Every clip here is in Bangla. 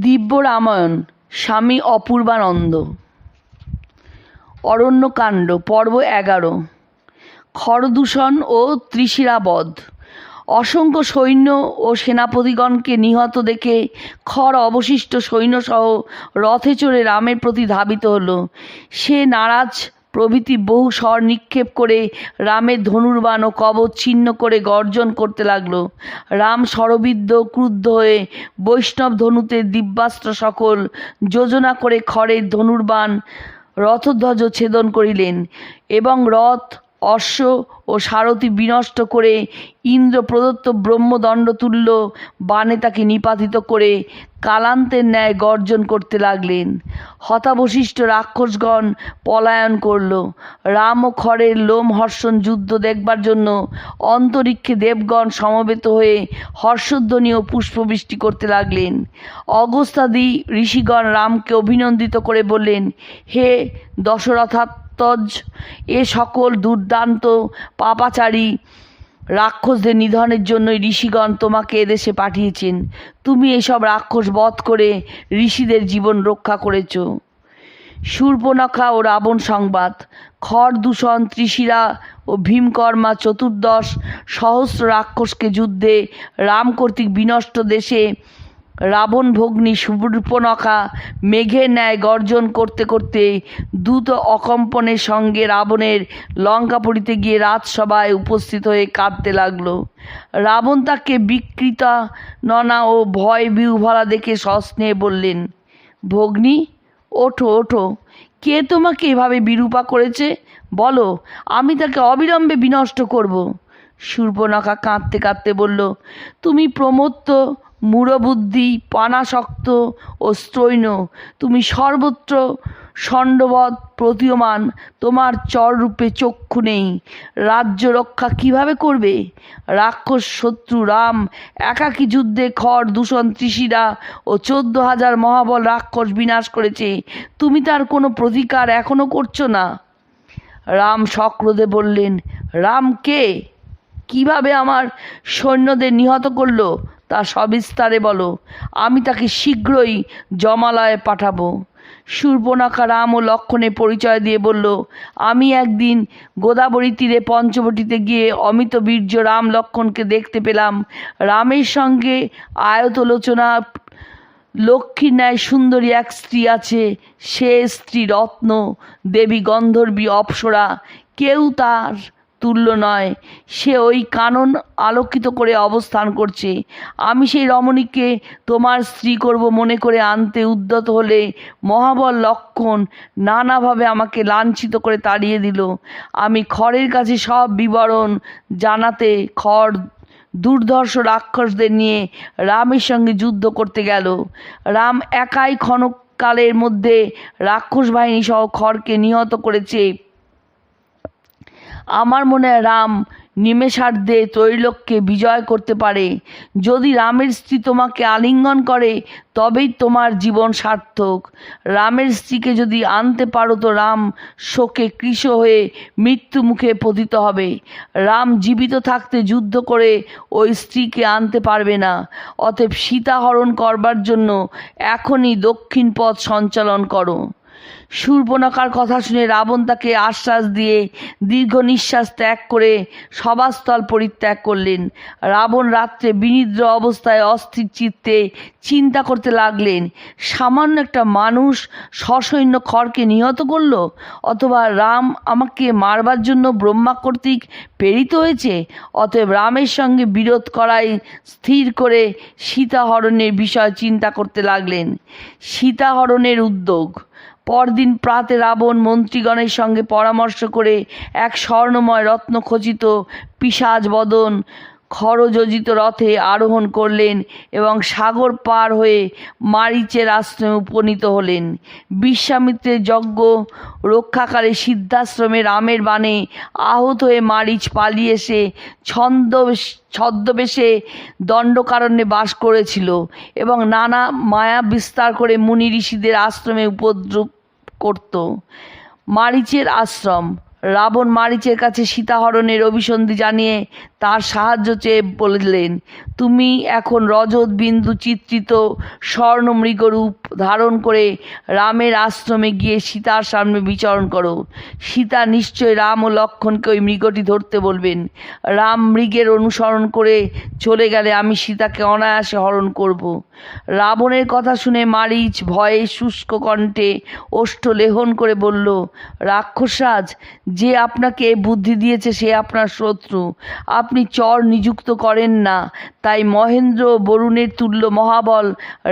দিব্য রামায়ণ, স্বামী অপূর্বানন্দ। অরণ্যকাণ্ড, পর্ব এগারো। খরদূষণ ও ত্রিশিরাবধ। অসংখ্য সৈন্য ও সেনাপতিগণকে নিহত দেখে খর অবশিষ্ট সৈন্যসহ রথে চড়ে রামের প্রতি ধাবিত হল। সে নারাজ প্রভৃতি বহু স্বর নিক্ষেপ করে রামের ধনুর্বাণ ও কবচ ছিন্ন করে গর্জন করতে লাগল। রাম সরবিদ্ধ ক্রুদ্ধ হয়ে বৈষ্ণব ধনুতে দিব্যাস্ত্র সকল যোজনা করে খড়ের ধনুর্বাণ, রথধ্বজ ছেদন করিলেন এবং রথ অশ্ব ও সারথি বিনষ্ট করে ইন্দ্র প্রদত্ত ব্রহ্মদণ্ড তুল্য বাণে তাকে নিপাতিত করে কালান্তের ন্যায় গর্জন করতে লাগলেন। হতাবশিষ্ট রাক্ষসগণ পলায়ন করল। রাম ও খড়ের লোমহর্ষণ যুদ্ধ দেখবার জন্য অন্তরিক্ষে দেবগণ সমবেত হয়ে হর্ষধ্বনি ও পুষ্পবৃষ্টি করতে লাগলেন। অগস্তাদি ঋষিগণ রামকে অভিনন্দিত করে বললেন, হে দশরথাত্মজ এ সকল দুর্দান্ত পাপাচারী রাক্ষসদের নিধনের জন্যই ঋষিগণ তোমাকে এদেশে পাঠিয়েছেন। তুমি এসব রাক্ষস বধ করে ঋষিদের জীবন রক্ষা করেছ। শূর্পণখা ও রাবণ সংবাদ। খড় দূষণ, ত্রিশিরা ও ভীমকর্মা চতুর্দশ সহস্র রাক্ষসকে যুদ্ধে রাম কর্তৃক বিনষ্ট দেশে রাবণ ভগ্নী সুবর্পণখা মেঘের ন্যায় গর্জন করতে করতে দ্রুত অকম্পনের সঙ্গে রাবণের লঙ্কাপুরীতে গিয়ে রাজসভায় উপস্থিত হয়ে কাঁদতে লাগল। রাবণ তাকে বিকৃতা ননা ও ভয় বিউভরা দেখে সস্নেহে বললেন, ভগ্নী, ওঠো ওঠো। কে তোমাকে এভাবে বিরূপা করেছে? বলো, আমি তাকে অবিলম্বে বিনষ্ট করব। শূর্পণখা কাঁদতে কাঁদতে বলল, তুমি প্রমত্ত মূঢ়বুদ্ধি পানাসক্ত ও স্ত্রৈণ তুমি সর্বত্র ষণ্ডবধ প্রতীয়মান, তোমার চররূপে চক্ষু নেই। রাজ্য রক্ষা কীভাবে করবে? রাক্ষস, শত্রু, রাম, একাকী যুদ্ধে খড় দূষণ ত্রিশিরা ও চোদ্দ হাজার মহাবল রাক্ষস বিনাশ করেছে। তুমি তার কোনো প্রতিকার এখনও করছ না? রাম সক্রদে বললেন, রাম কে? কীভাবে আমার সৈন্যদের নিহত করল? তা সবিস্তারে বলো। আমি তাকে শীঘ্রই জমালয়ে পাঠাবো। শূর্পণখা রাম ও লক্ষণে পরিচয় দিয়ে বলল, আমি একদিন গোদাবরী তীরে পঞ্চবটিতে গিয়ে অমিত বীর্য রাম লক্ষণকে দেখতে পেলাম। রামের সঙ্গে আয়তলোচনা লক্ষ্মীর ন্যায় সুন্দরী এক স্ত্রী আছে, সে স্ত্রী রত্ন, দেবী গন্ধর্বী অপ্সরা। কেউ তার তুল্য নয়। সে ওই কানন আলোকিত করে অবস্থান করছে। আমি সেই রমণীকে তোমার স্ত্রী করব মনে করে আনতে উদ্যত হলে মহাবল লক্ষণ নানাভাবে আমাকে লাঞ্ছিত করে তাড়িয়ে দিল। আমি খড়ের কাছে সব বিবরণ জানাতে খড় দুর্ধর্ষ রাক্ষসদের নিয়ে রামের সঙ্গে যুদ্ধ করতে গেল। রাম একাই ক্ষণকালের মধ্যে রাক্ষস বাহিনী সহ খড়কে নিহত করেছে। আমার মনে রাম নিমেষার্ধে ত্রৈলোককে বিজয় করতে পারে। যদি রামের স্ত্রী তোমাকে আলিঙ্গন করে, তবেই তোমার জীবন সার্থক। রামের স্ত্রীকে যদি আনতে পারো তো রাম শোকে কৃশ হয়ে মৃত্যু মুখে পতিত হবে। রাম জীবিত থাকতে যুদ্ধ করে ওই স্ত্রীকে আনতে পারবে না। অতএব সীতা হরণ করবার জন্য এখনই দক্ষিণ পথ সঞ্চালন করো। শূর্পণখার কথা শুনে রাবণ তাকে আশ্বাস দিয়ে দীর্ঘ নিঃশ্বাস ত্যাগ করে সভাস্থল পরিত্যাগ করলেন। রাবণ রাত্রে বিনিদ্র অবস্থায় অস্থির চিত্তে চিন্তা করতে লাগলেন, সামান্য একটা মানুষ সসৈন্য খড়কে নিহত করল? অথবা রাম আমাকে মারবার জন্য ব্রহ্মা কর্তৃক প্রেরিত হয়েছে? অতএব রামের সঙ্গে বিরোধ করাই স্থির করে সীতাহরণের বিষয় চিন্তা করতে লাগলেন। সীতাহরণের উদ্যোগ পরদিন প্রাতে রাবণ মন্ত্রীগণের সঙ্গে পরামর্শ করে এক স্বর্ণময় রত্ন খচিত পিসাজ বদন খরযোজিত রথে আরোহণ করলেন এবং সাগর পার হয়ে মারিচের আশ্রমে উপনীত হলেন। বিশ্বামিত্রের যজ্ঞ রক্ষাকালে সিদ্ধাশ্রমে রামের বাণে আহত হয়ে মারিচ পালিয়ে এসে ছন্দ ছদ্মবেশে দণ্ডকারণ্যে বাস করেছিল এবং নানা মায়া বিস্তার করে মুনি ঋষিদের আশ্রমে উপদ্রব করত। মারিচের আশ্রম রাবণ মারিচের কাছে সীতাহরণের অভিসন্ধি জানিয়ে তার সাহায্য চেয়ে বললেন, তুমি এখন রজত বিন্দু চিত্রিত স্বর্ণ মৃগরূপ ধারণ করে রামের আশ্রমে গিয়ে সীতার সামনে বিচরণ করো। সীতা নিশ্চয় রাম ও লক্ষণকে ওই মৃগটি ধরতে বলবেন। রাম মৃগের অনুসরণ করে চলে গেলে আমি সীতাকে অনায়াসে হরণ করব রাবণের কথা শুনে মারিচ ভয়ে শুষ্ক কণ্ঠে ওষ্ঠ লেহন করে বলল, রাক্ষসরাজ যে আপনাকে বুদ্ধি দিয়েছে সে আপনার শত্রু। আপনি চর নিযুক্ত করেন না। তাই মহেন্দ্র বরুণের তুল্য মহাবল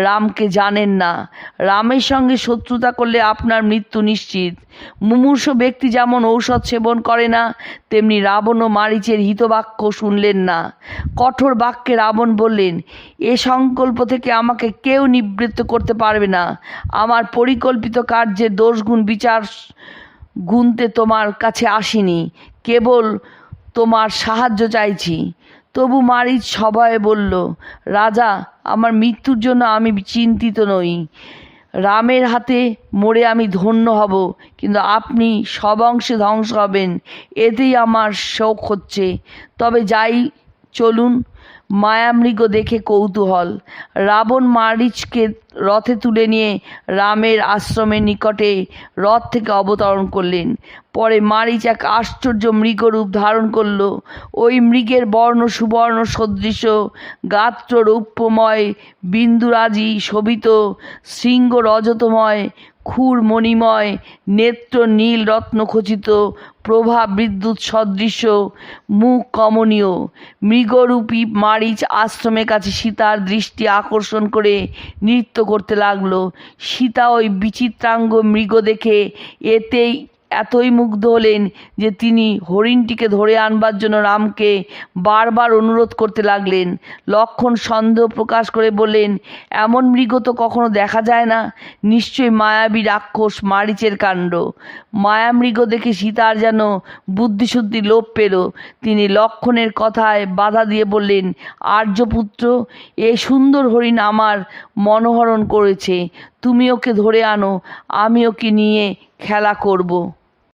রামকে জানেন না। রামের সঙ্গে শত্রুতা করলে আপনার মৃত্যু নিশ্চিত। মুমূর্ষ ব্যক্তি যেমন ঔষধ সেবন করে না, তেমনি রাবণ ও মারিচের হিতবাক্য শুনলেন না। কঠোর বাক্যে রাবণ বললেন, এ সংকল্প থেকে আমাকে কেউ নিবৃত্ত করতে পারবে না। আমার পরিকল্পিত কার্যের দোষগুণ বিচার গুনতে তোমার কাছে আসিনি, কেবল তোমার সাহায্য চাইছি। তবু মারিচ সবাই বলল, রাজা, আমার মৃত্যুর জন্য আমি চিন্তিত নই। রামের হাতে মরে আমি ধন্য হব, কিন্তু আপনি সব অংশে ধ্বংস হবেন, এতেই আমার শোক হচ্ছে। তবে যাই চলুন মায়ামৃগ দেখে কৌতূহল। রাবণ মারিচকে রথে তুলে নিয়ে রামের আশ্রমের নিকটে রথ থেকে অবতরণ করলেন। পরে মারিচ এক আশ্চর্য মৃগরূপ ধারণ করল। ওই মৃগের বর্ণ, সুবর্ণ, সদৃশ গাত্র রৌপ্যময় বিন্দুরাজি, শোভিত শৃঙ্গ রজতময় ক্ষুর মণিময়, নেত্র নীল রত্নখচিত প্রভা বিদ্যুৎ সদৃশ্য মুখ কমনীয়। মৃগরূপী মারিচ আশ্রমের কাছে সীতার দৃষ্টি আকর্ষণ করে নৃত্য করতে লাগল। সীতা ওই বিচিত্রাঙ্গ মৃগ দেখে এতেই এতই মুগ্ধ হলেন যে তিনি হরিণটিকে ধরে আনবার জন্য রামকে বারবার অনুরোধ করতে লাগলেন। লক্ষণ সন্দেহ প্রকাশ করে বললেন, এমন মৃগ তো কখনো দেখা যায় না। নিশ্চয়ই মায়াবী রাক্ষস মারিচের কাণ্ড। মায়ামৃগ দেখে সীতার যেন বুদ্ধিশুদ্ধি লোপ পেল। তিনি লক্ষণের কথায় বাধা দিয়ে বললেন, আর্যপুত্র, এ সুন্দর হরিণ আমার মনোহরণ করেছে। তুমি ওকে ধরে আনো, আমি ওকে নিয়ে খেলা করব।